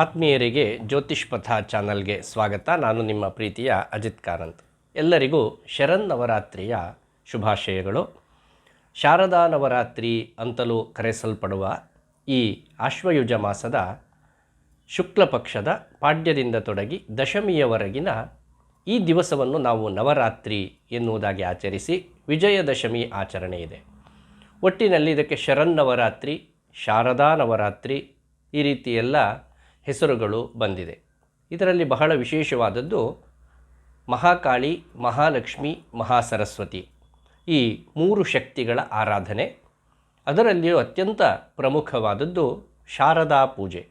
ಆತ್ಮೀಯರಿಗೆ ಜ್ಯೋತಿಷ್ ಪಥ ಚಾನಲ್ಗೆ ಸ್ವಾಗತ. ನಾನು ನಿಮ್ಮ ಪ್ರೀತಿಯ ಅಜಿತ್ ಕಾರಂತ್. ಎಲ್ಲರಿಗೂ ಶರನ್ನವರಾತ್ರಿಯ ಶುಭಾಶಯಗಳು. ಶಾರದಾ ನವರಾತ್ರಿ ಅಂತಲೂ ಕರೆಸಲ್ಪಡುವ ಈ ಆಶ್ವಯುಜ ಮಾಸದ ಶುಕ್ಲ ಪಕ್ಷದ ಪಾಡ್ಯದಿಂದ ತೊಡಗಿ ದಶಮಿಯವರೆಗಿನ ಈ ದಿವಸವನ್ನು ನಾವು ನವರಾತ್ರಿ ಎನ್ನುವುದಾಗಿ ಆಚರಿಸಿ ವಿಜಯದಶಮಿ ಆಚರಣೆ ಇದೆ. ಒಟ್ಟಿನಲ್ಲಿ ಇದಕ್ಕೆ ಶರನ್ನವರಾತ್ರಿ ಶಾರದಾ ನವರಾತ್ರಿ ಈ ರೀತಿ ಎಲ್ಲ ಹೆಸರುಗಳು ಬಂದಿದೆ. ಇದರಲ್ಲಿ ಬಹಳ ವಿಶೇಷವಾದದ್ದು ಮಹಾಕಾಳಿ, ಮಹಾಲಕ್ಷ್ಮಿ, ಮಹಾಸರಸ್ವತಿ. ಈ ಮೂರು ಶಕ್ತಿಗಳ ಆರಾಧನೆ. ಅದರಲ್ಲಿಯೂ ಅತ್ಯಂತ ಪ್ರಮುಖವಾದದ್ದು ಶಾರದಾ ಪೂಜೆ.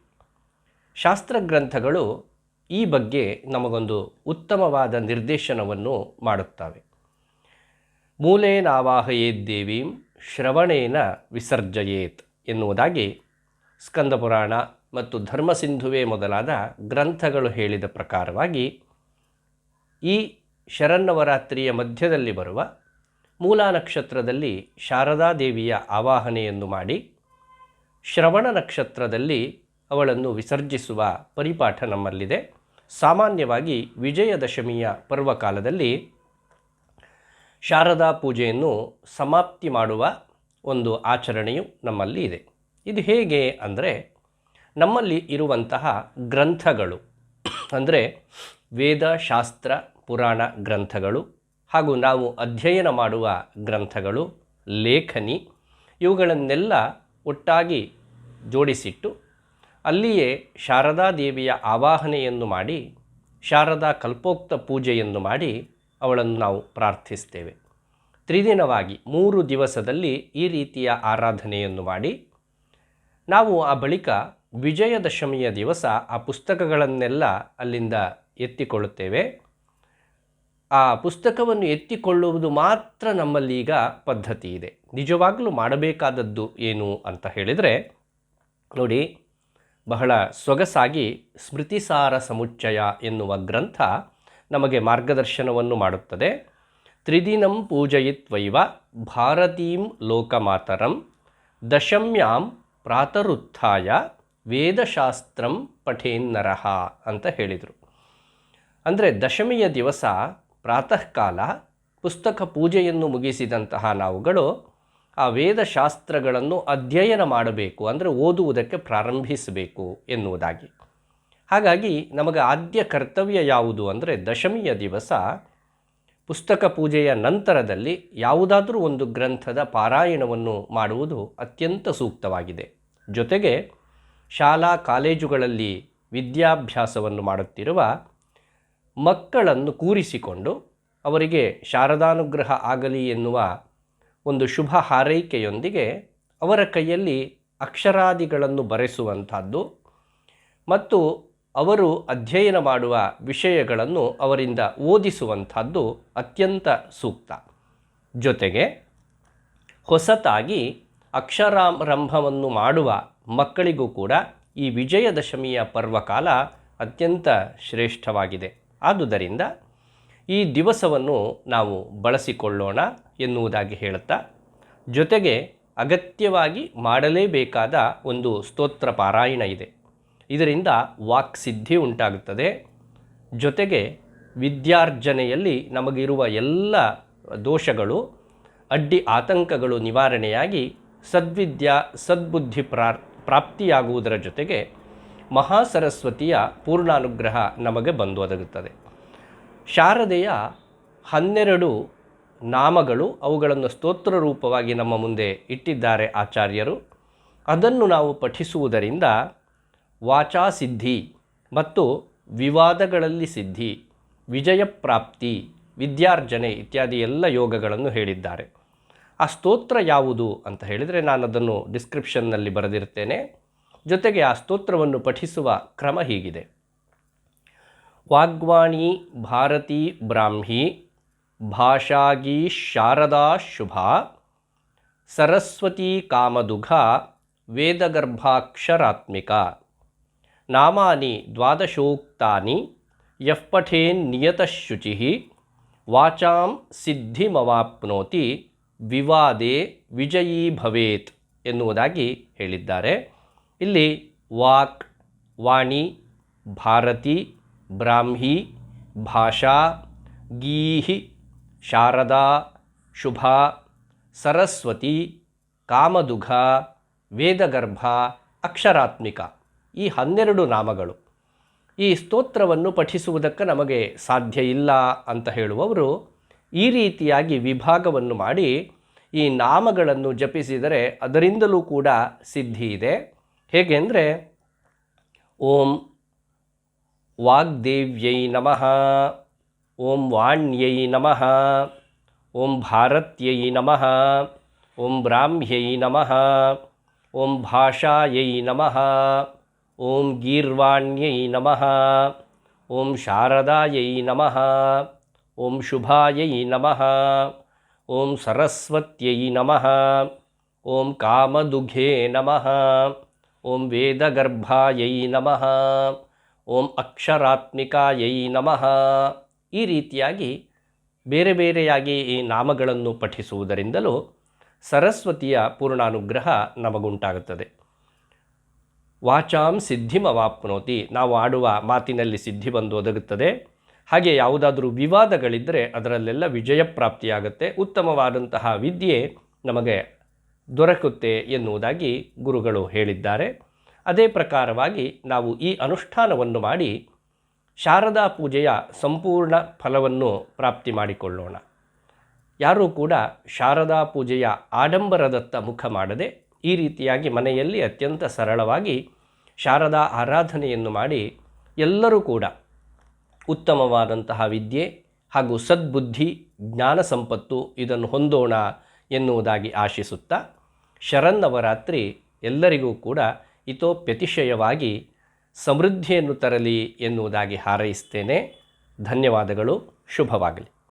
ಶಾಸ್ತ್ರಗ್ರಂಥಗಳು ಈ ಬಗ್ಗೆ ನಮಗೊಂದು ಉತ್ತಮವಾದ ನಿರ್ದೇಶನವನ್ನು ಮಾಡುತ್ತವೆ. ಮೂಲೇನಾವಾಹಯೇತ್ ದೇವೀಂ, ಶ್ರವಣೇನ ವಿಸರ್ಜಯೇತ್ ಎನ್ನುವುದಾಗಿ ಸ್ಕಂದಪುರಾಣ ಮತ್ತು ಧರ್ಮಸಿಂಧುವೆ ಮೊದಲಾದ ಗ್ರಂಥಗಳು ಹೇಳಿದ ಪ್ರಕಾರವಾಗಿ ಈ ಶರನ್ನವರಾತ್ರಿಯ ಮಧ್ಯದಲ್ಲಿ ಬರುವ ಮೂಲಾ ನಕ್ಷತ್ರದಲ್ಲಿ ಶಾರದಾದೇವಿಯ ಆವಾಹನೆಯನ್ನು ಮಾಡಿ ಶ್ರವಣ ನಕ್ಷತ್ರದಲ್ಲಿ ಅವಳನ್ನು ವಿಸರ್ಜಿಸುವ ಪರಿಪಾಠ ನಮ್ಮಲ್ಲಿದೆ. ಸಾಮಾನ್ಯವಾಗಿ ವಿಜಯದಶಮಿಯ ಪರ್ವಕಾಲದಲ್ಲಿ ಶಾರದಾ ಪೂಜೆಯನ್ನು ಸಮಾಪ್ತಿ ಮಾಡುವ ಒಂದು ಆಚರಣೆಯು ನಮ್ಮಲ್ಲಿ ಇದೆ. ಇದು ಹೇಗೆ ಅಂದರೆ ನಮ್ಮಲ್ಲಿ ಇರುವಂತಹ ಗ್ರಂಥಗಳು, ಅಂದರೆ ವೇದ, ಶಾಸ್ತ್ರ, ಪುರಾಣ ಗ್ರಂಥಗಳು ಹಾಗೂ ನಾವು ಅಧ್ಯಯನ ಮಾಡುವ ಗ್ರಂಥಗಳು, ಲೇಖನಿ, ಇವುಗಳನ್ನೆಲ್ಲ ಒಟ್ಟಾಗಿ ಜೋಡಿಸಿಟ್ಟು ಅಲ್ಲಿಯೇ ಶಾರದಾ ದೇವಿಯ ಆವಾಹನೆಯನ್ನು ಮಾಡಿ, ಶಾರದಾ ಕಲ್ಪೋಕ್ತ ಪೂಜೆಯನ್ನು ಮಾಡಿ ಅವಳನ್ನು ನಾವು ಪ್ರಾರ್ಥಿಸ್ತೇವೆ. ತ್ರಿದಿನವಾಗಿ ಮೂರು ದಿವಸದಲ್ಲಿ ಈ ರೀತಿಯ ಆರಾಧನೆಯನ್ನು ಮಾಡಿ, ನಾವು ಆ ಬಳಿಕ ವಿಜಯದಶಮಿಯ ದಿವಸ ಆ ಪುಸ್ತಕಗಳನ್ನೆಲ್ಲ ಅಲ್ಲಿಂದ ಎತ್ತಿಕೊಳ್ಳುತ್ತೇವೆ. ಆ ಪುಸ್ತಕವನ್ನು ಎತ್ತಿಕೊಳ್ಳುವುದು ಮಾತ್ರ ನಮ್ಮಲ್ಲೀಗ ಪದ್ಧತಿ ಇದೆ. ನಿಜವಾಗಲೂ ಮಾಡಬೇಕಾದದ್ದು ಏನು ಅಂತ ಹೇಳಿದರೆ, ನೋಡಿ, ಬಹಳ ಸೊಗಸಾಗಿ ಸ್ಮೃತಿಸಾರ ಸಮುಚ್ಚಯ ಎನ್ನುವ ಗ್ರಂಥ ನಮಗೆ ಮಾರ್ಗದರ್ಶನವನ್ನು ಮಾಡುತ್ತದೆ. ತ್ರಿದಿನಂ ಪೂಜಯಿತ್ವೈವ ಭಾರತೀಂ ಲೋಕಮಾತರಂ ದಶಮ್ಯಾಂ ಪ್ರಾತರುತ್ಥಾಯ ವೇದಶಾಸ್ತ್ರಂ ಪಠೇನ್ನರಹ ಅಂತ ಹೇಳಿದರು. ಅಂದರೆ ದಶಮಿಯ ದಿವಸ ಪ್ರಾತಃಕಾಲ ಪುಸ್ತಕ ಪೂಜೆಯನ್ನು ಮುಗಿಸಿದಂತಹ ನಾವುಗಳು ಆ ವೇದಶಾಸ್ತ್ರಗಳನ್ನು ಅಧ್ಯಯನ ಮಾಡಬೇಕು, ಅಂದರೆ ಓದುವುದಕ್ಕೆ ಪ್ರಾರಂಭಿಸಬೇಕು ಎನ್ನುವುದಾಗಿ. ಹಾಗಾಗಿ ನಮಗೆ ಆದ್ಯ ಕರ್ತವ್ಯ ಯಾವುದು ಅಂದರೆ ದಶಮಿಯ ದಿವಸ ಪುಸ್ತಕ ಪೂಜೆಯ ನಂತರದಲ್ಲಿ ಯಾವುದಾದರೂ ಒಂದು ಗ್ರಂಥದ ಪಾರಾಯಣವನ್ನು ಮಾಡುವುದು ಅತ್ಯಂತ ಸೂಕ್ತವಾಗಿದೆ. ಜೊತೆಗೆ ಶಾಲಾ ಕಾಲೇಜುಗಳಲ್ಲಿ ವಿದ್ಯಾಭ್ಯಾಸವನ್ನು ಮಾಡುತ್ತಿರುವ ಮಕ್ಕಳನ್ನು ಕೂರಿಸಿಕೊಂಡು ಅವರಿಗೆ ಶಾರದಾನುಗ್ರಹ ಆಗಲಿ ಎನ್ನುವ ಒಂದು ಶುಭ ಹಾರೈಕೆಯೊಂದಿಗೆ ಅವರ ಕೈಯಲ್ಲಿ ಅಕ್ಷರಾದಿಗಳನ್ನು ಬರೆಸುವಂಥದ್ದು ಮತ್ತು ಅವರು ಅಧ್ಯಯನ ಮಾಡುವ ವಿಷಯಗಳನ್ನು ಅವರಿಂದ ಓದಿಸುವಂಥದ್ದು ಅತ್ಯಂತ ಸೂಕ್ತ. ಜೊತೆಗೆ ಹೊಸತಾಗಿ ಅಕ್ಷರಾರಂಭವನ್ನು ಮಾಡುವ ಮಕ್ಕಳಿಗೂ ಕೂಡ ಈ ವಿಜಯದಶಮಿಯ ಪರ್ವಕಾಲ ಅತ್ಯಂತ ಶ್ರೇಷ್ಠವಾಗಿದೆ. ಆದುದರಿಂದ ಈ ದಿವಸವನ್ನು ನಾವು ಬಳಸಿಕೊಳ್ಳೋಣ ಎನ್ನುವುದಾಗಿ ಹೇಳುತ್ತಾ, ಜೊತೆಗೆ ಅಗತ್ಯವಾಗಿ ಮಾಡಲೇಬೇಕಾದ ಒಂದು ಸ್ತೋತ್ರ ಪಾರಾಯಣ ಇದೆ. ಇದರಿಂದ ವಾಕ್ಸಿದ್ಧಿ ಉಂಟಾಗುತ್ತದೆ. ಜೊತೆಗೆ ವಿದ್ಯಾರ್ಜನೆಯಲ್ಲಿ ನಮಗಿರುವ ಎಲ್ಲ ದೋಷಗಳು, ಅಡ್ಡಿ ಆತಂಕಗಳು ನಿವಾರಣೆಯಾಗಿ ಸದ್ವಿದ್ಯಾ, ಸದ್ಬುದ್ಧಿ ಪ್ರಾರ್ ಪ್ರಾಪ್ತಿಯಾಗುವುದರ ಜೊತೆಗೆ ಮಹಾಸರಸ್ವತಿಯ ಪೂರ್ಣಾನುಗ್ರಹ ನಮಗೆ ಬಂದು ಒದಗುತ್ತದೆ. ಶಾರದೆಯ ಹನ್ನೆರಡು ನಾಮಗಳು ಅವುಗಳನ್ನು ಸ್ತೋತ್ರ ರೂಪವಾಗಿ ನಮ್ಮ ಮುಂದೆ ಇಟ್ಟಿದ್ದಾರೆ ಆಚಾರ್ಯರು. ಅದನ್ನು ನಾವು ಪಠಿಸುವುದರಿಂದ ವಾಚಾ ಸಿದ್ಧಿ ಮತ್ತು ವಿವಾದಗಳಲ್ಲಿ ಸಿದ್ಧಿ ವಿಜಯ ಪ್ರಾಪ್ತಿ ವಿದ್ಯಾರ್ಜನೆ ಇತ್ಯಾದಿ ಎಲ್ಲ ಯೋಗಗಳನ್ನು ಹೇಳಿದ್ದಾರೆ. ಆ ಸ್ತೋತ್ರ ಯಾವುದು ಅಂತ ಹೇಳಿದರೆ ನಾನು ಅದನ್ನು ಡಿಸ್ಕ್ರಿಪ್ಷನ್ನಲ್ಲಿ ಬರೆದಿರ್ತೇನೆ ಜೊತೆಗೆ ಆ ಸ್ತೋತ್ರವನ್ನು ಪಠಿಸುವ ಕ್ರಮ ಹೀಗಿದೆ. ವಾಗ್ವಾಣಿ ಭಾರತೀ ಬ್ರಾಹ್ಮಿ ಭಾಷಾಗಿ ಶಾರದಾ ಶುಭ ಸರಸ್ವತಿ ಕಾಮದುಘ ವೇದಗರ್ಭಾಕ್ಷರಾತ್ಮಿಕ ನಾಮಾನಿ ದ್ವಾದಶೋಕ್ತಾನಿ ಯಃ ಪಠೇನ್ ನಿಯತಶುಚಿ ವಾಚಾಂ ಸಿದ್ಧಿಮವಾಪ್ನೋತಿ ವಿವಾದೆ ವಿಜಯೀ ಭವೇತ್ ಎನ್ನುವುದಾಗಿ ಹೇಳಿದ್ದಾರೆ. ಇಲ್ಲಿ ವಾಕ್, ವಾಣಿ, ಭಾರತಿ, ಬ್ರಾಹ್ಮಿ, ಭಾಷಾ, ಗೀಹಿ, ಶಾರದಾ, ಶುಭ, ಸರಸ್ವತಿ, ಕಾಮದುಘ, ವೇದಗರ್ಭ, ಅಕ್ಷರಾತ್ಮಿಕ ಈ ಹನ್ನೆರಡು ನಾಮಗಳು. ಈ ಸ್ತೋತ್ರವನ್ನು ಪಠಿಸುವುದಕ್ಕೆ ನಮಗೆ ಸಾಧ್ಯ ಇಲ್ಲ ಅಂತ ಹೇಳುವವರು ಈ ರೀತಿಯಾಗಿ ವಿಭಾಗವನ್ನು ಮಾಡಿ ಈ ನಾಮಗಳನ್ನು ಜಪಿಸಿದರೆ ಅದರಿಂದಲೂ ಕೂಡ ಸಿದ್ಧಿ ಇದೆ. ಹೇಗೆಂದರೆ, ಓಂ ವಾಗ್ದೇವ್ಯೈ ನಮಃ, ಓಂ ವಾಣ್ಯೈ ನಮಃ, ಓಂ ಭಾರತ್ಯೈ ನಮಃ, ಓಂ ಬ್ರಾಹ್ಮ್ಯೈ ನಮಃ, ಓಂ ಭಾಷಾಯೈ ನಮಃ, ಓಂ ಗೀರ್ವಾಣ್ಯೈ ನಮಃ, ಓಂ ಶಾರದಾಯೈ ನಮಃ ಓಂ ಶುಭಾಯೈ ನಮಃ. ಓಂ ಸರಸ್ವತ್ಯೈ ನಮಃ. ಓಂ ಕಾಮದುಘೇ ನಮಃ. ಓಂ ವೇದಗರ್ಭಾಯೈ ನಮಃ. ಓಂ ಅಕ್ಷರಾತ್ಮಿಕಾಯೈ ನಮಃ. ಈ ರೀತಿಯಾಗಿ ಬೇರೆ ಬೇರೆಯಾಗಿ ಈ ನಾಮಗಳನ್ನು ಪಠಿಸುವುದರಿಂದಲೂ ಸರಸ್ವತಿಯ ಪೂರ್ಣಾನುಗ್ರಹ ನಮಗುಂಟಾಗುತ್ತದೆ. ವಾಚಾಂ ಸಿದ್ಧಿಮವಾಪ್ನೋತಿ. ನಾವು ಆಡುವ ಮಾತಿನಲ್ಲಿ ಸಿದ್ಧಿ ಬಂದು ಒದಗುತ್ತದೆ. ಹಾಗೆ ಯಾವುದಾದರೂ ವಿವಾದಗಳಿದ್ದರೆ ಅದರಲ್ಲೆಲ್ಲ ವಿಜಯ ಪ್ರಾಪ್ತಿಯಾಗುತ್ತೆ. ಉತ್ತಮವಾದಂತಹ ವಿದ್ಯೆ ನಮಗೆ ದೊರಕುತ್ತೆ ಎನ್ನುವುದಾಗಿ ಗುರುಗಳು ಹೇಳಿದ್ದಾರೆ. ಅದೇ ಪ್ರಕಾರವಾಗಿ ನಾವು ಈ ಅನುಷ್ಠಾನವನ್ನು ಮಾಡಿ ಶಾರದಾ ಪೂಜೆಯ ಸಂಪೂರ್ಣ ಫಲವನ್ನು ಪ್ರಾಪ್ತಿ ಮಾಡಿಕೊಳ್ಳೋಣ. ಯಾರೂ ಕೂಡ ಶಾರದಾ ಪೂಜೆಯ ಆಡಂಬರದತ್ತ ಮುಖ ಮಾಡದೆ ಈ ರೀತಿಯಾಗಿ ಮನೆಯಲ್ಲಿ ಅತ್ಯಂತ ಸರಳವಾಗಿ ಶಾರದಾ ಆರಾಧನೆಯನ್ನು ಮಾಡಿ ಎಲ್ಲರೂ ಕೂಡ ಉತ್ತಮವಾದಂತಹ ವಿದ್ಯೆ ಹಾಗೂ ಸದ್ಬುದ್ಧಿ, ಜ್ಞಾನ ಸಂಪತ್ತು ಇದನ್ನು ಹೊಂದೋಣ ಎನ್ನುವುದಾಗಿ ಆಶಿಸುತ್ತಾ ಶರನ್ನವರಾತ್ರಿ ಎಲ್ಲರಿಗೂ ಕೂಡ ಇತೋಪ್ಯತಿಶಯವಾಗಿ ಸಮೃದ್ಧಿಯನ್ನು ತರಲಿ ಎನ್ನುವುದಾಗಿ ಹಾರೈಸ್ತೇನೆ. ಧನ್ಯವಾದಗಳು. ಶುಭವಾಗಲಿ.